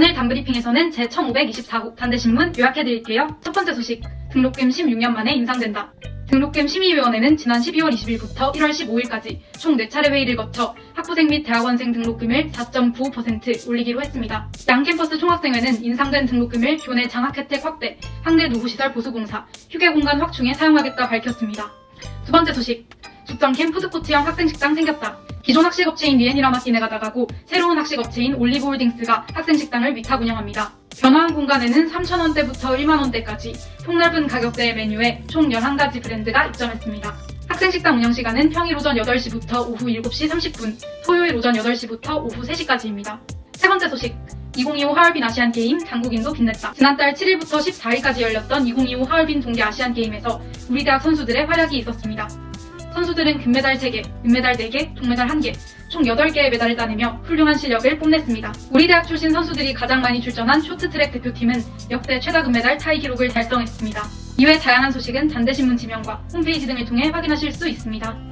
단브리핑에서는 제 1524호 단대신문 요약해드릴게요. 첫 번째 소식, 등록금 16년 만에 인상된다. 등록금 심의위원회는 지난 12월 20일부터 1월 15일까지 총 4차례 회의를 거쳐 학부생 및 대학원생 등록금을 4.95% 올리기로 했습니다. 양 캠퍼스 총학생회는 인상된 등록금을 교내 장학 혜택 확대, 학내 노후시설 보수공사, 휴게 공간 확충에 사용하겠다 밝혔습니다. 두 번째 소식, 죽전캠 푸드코트형 학생식당 생겼다. 기존 학식업체인 리엔이라 마키네가 나가고 새로운 학식업체인 올리브홀딩스가 학생식당을 위탁 운영합니다. 변화한 공간에는 3,000원대부터 1만원대까지 폭넓은 가격대의 메뉴에 총 11가지 브랜드가 입점했습니다. 학생식당 운영 시간은 평일 오전 8시부터 오후 7시 30분, 토요일 오전 8시부터 오후 3시까지입니다. 세 번째 소식, 2025 하얼빈 아시안 게임 당국인도 빛냈다. 지난달 7일부터 14일까지 열렸던 2025 하얼빈 동계 아시안 게임에서 우리 대학 선수들의 활약이 있었습니다. 선수들은 금메달 3개, 은메달 4개, 동메달 1개, 총 8개의 메달을 따내며 훌륭한 실력을 뽐냈습니다. 우리 대학 출신 선수들이 가장 많이 출전한 쇼트트랙 대표팀은 역대 최다 금메달 타이 기록을 달성했습니다. 이외 다양한 소식은 단대신문 지명과 홈페이지 등을 통해 확인하실 수 있습니다.